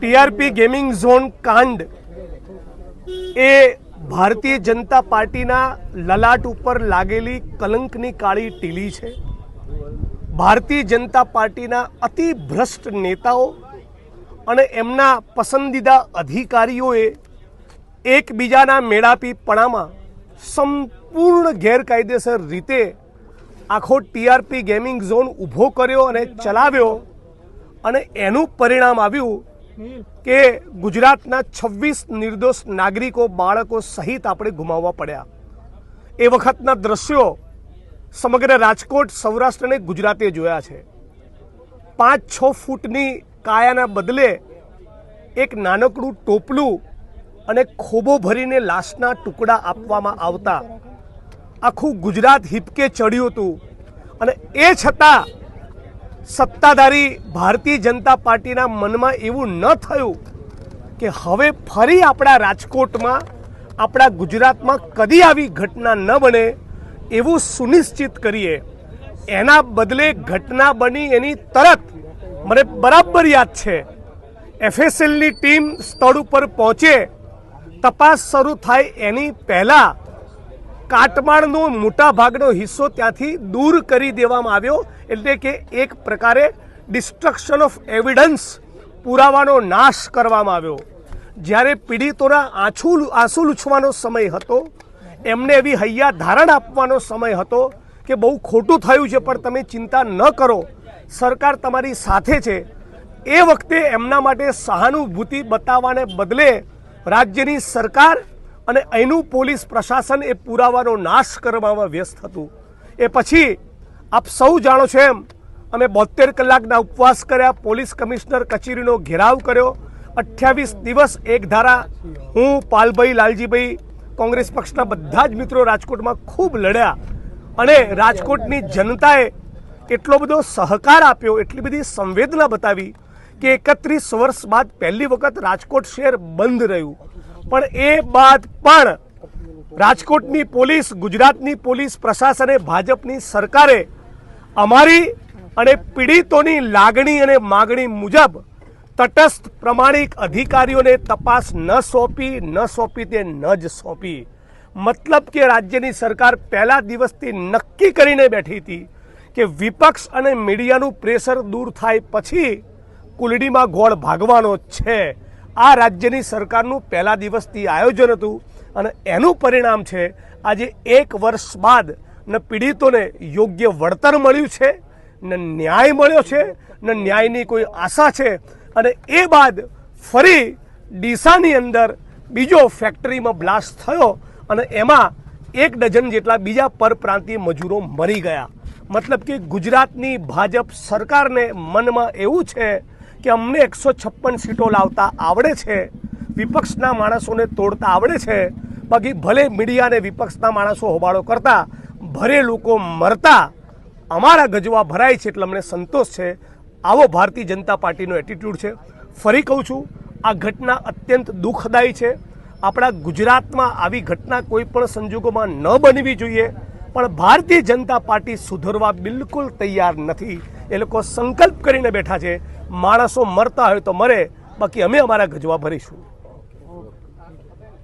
TRP gaming zone કાંડ. એ ભારતીય જનતા પાર્ટીના લલાટ ઉપર લાગેલી કલંકની કાળી ટીલી છે. ભારતીય જનતા પાર્ટીના અતિ ભ્રષ્ટ નેતાઓ અને એમના પસંદીદા અધિકારીઓએ એકબીજાના મેળાપીપણામાં સંપૂર્ણ ગેરકાયદેસર રીતે આખો ટીઆરપી ગેમિંગ ઝોન ઊભો કર્યો અને ચલાવ્યો અને એનું પરિણામ આવ્યું કે ગુજરાતના છવ્વીસ નિર્દોષ નાગરિકો બાળકો સહિત આપણે ગુમાવવા પડ્યા. એ વખતના દ્રશ્યો સમગ્ર રાજકોટ સૌરાષ્ટ્ર અને ગુજરાતે જોયા છે. પાંચ છ ફૂટની કાયાના બદલે એક નાનકડું ટોપલું અને ખોબો ભરીને લાશના ટુકડા આપવામાં આવતા. આખું ગુજરાત હિપકે ચડ્યું હતું. અને એ છતાં સત્તાધારી ભારતીય જનતા પાર્ટીના મનમાં એવું ન થયું કે હવે ફરી આપણા રાજકોટમાં, આપણા ગુજરાતમાં કદી આવી ઘટના ન બને એવું સુનિશ્ચિત કરીએ. એના બદલે ઘટના બની એની તરત. મને બરાબર યાદ છે. એફએસએલની ટીમ સ્થળ ઉપર પહોંચે તપાસ શરૂ થાય એની પહેલાં કાટમાળનો મોટા ભાગનો હિસ્સો ત્યાંથી દૂર કરી દેવામાં આવ્યો. એટલે કે એક પ્રકારે ડિસ્ટ્રક્શન ઓફ એવિડન્સ પુરાવાનો નાશ કરવામાં આવ્યો. જ્યારે પીડિતોના આંસુ આંસુ લૂછવાનો સમય હતો, એમને એવી હૈયા ધારણ આપવાનો સમય હતો કે બહુ ખોટું થયું છે, પણ તમે ચિંતા ન કરો. સરકાર તમારી સાથે છે. એ વખતે એમના માટે સહાનુભૂતિ બતાવવાને બદલે રાજ્યની સરકાર અને અહીંનું પોલીસ પ્રશાસન એ પુરાવાનો નાશ કરવામાં વ્યસ્ત હતું. એ પછી આપ સૌ જાણો છો એમ, અમે બોતેર કલાકના ઉપવાસ કર્યા, પોલીસ કમિશનર કચેરીનો ઘેરાવ કર્યો. અઠ્યાવીસ દિવસ એક ધારા હું, પાલભાઈ, લાલજીભાઈ, કોંગ્રેસ પક્ષના બધા જ મિત્રો રાજકોટમાં ખૂબ લડ્યા. અને રાજકોટની જનતાએ એટલો બધો સહકાર આપ્યો, એટલી બધી સંવેદના બતાવી કે એકત્રીસ વર્ષ બાદ પહેલી વખત રાજકોટ શહેર બંધ રહ્યું. પણ એ બાદ પણ રાજકોટની પોલીસ, ગુજરાતની પોલીસ પ્રશાસને, ભાજપની સરકારે અમારી અને પીડિતોની લાગણી અને માગણી મુજબ તટસ્થ પ્રમાણિક અધિકારીઓને તપાસ ન સોંપી ન સોંપી તે ન જ સોંપી. મતલબ કે રાજ્યની સરકાર પહેલા દિવસથી નક્કી કરીને બેઠી હતી કે વિપક્ષ અને મીડિયાનું પ્રેશર દૂર થાય પછી કુલડીમાં ગોળ ભાગવાનો છે. આ રાજ્યની સરકારનું પહેલા દિવસથી આયોજન હતું અને એનું પરિણામ છે, આજે એક વર્ષ બાદ ને પીડિતોને યોગ્ય વળતર મળ્યું છે, ને ન્યાય મળ્યો છે, ને ન્યાયની કોઈ આશા છે અને એ બાદ ફરી ડીસાની અંદર બીજો ફેક્ટરીમાં બ્લાસ્ટ થયો અને એમાં એક ડઝન જેટલા બીજા પરપ્રાંતીય મજૂરો મરી ગયા. મતલબ કે ગુજરાતની ભાજપ સરકારને મનમાં એવું છે કે અમને એકસો છપ્પન સીટો લાવતા આવડે છે? વિપક્ષના માણસોને તોડતા આવડે છે? બાકી ભલે મીડિયાને વિપક્ષના માણસો હોબાળો કરતા, ભરે લોકો મરતા, અમારા ગજવા ભરાય છે એટલે અમને સંતોષ છે. આવો ભારતીય જનતા પાર્ટીનો એટીટ્યૂડ છે. ફરી કહું છું, આ ઘટના અત્યંત દુઃખદાયી છે. આપણા ગુજરાતમાં આવી ઘટના કોઈ પણ સંજોગોમાં ન બનવી જોઈએ. પણ ભારતીય જનતા પાર્ટી સુધરવા બિલકુલ તૈયાર નથી. એ લોકો સંકલ્પ કરીને બેઠા છે. માણસો મરતા હોય તો મરે. બાકી અમે અમારા ગજવા ભરીશું.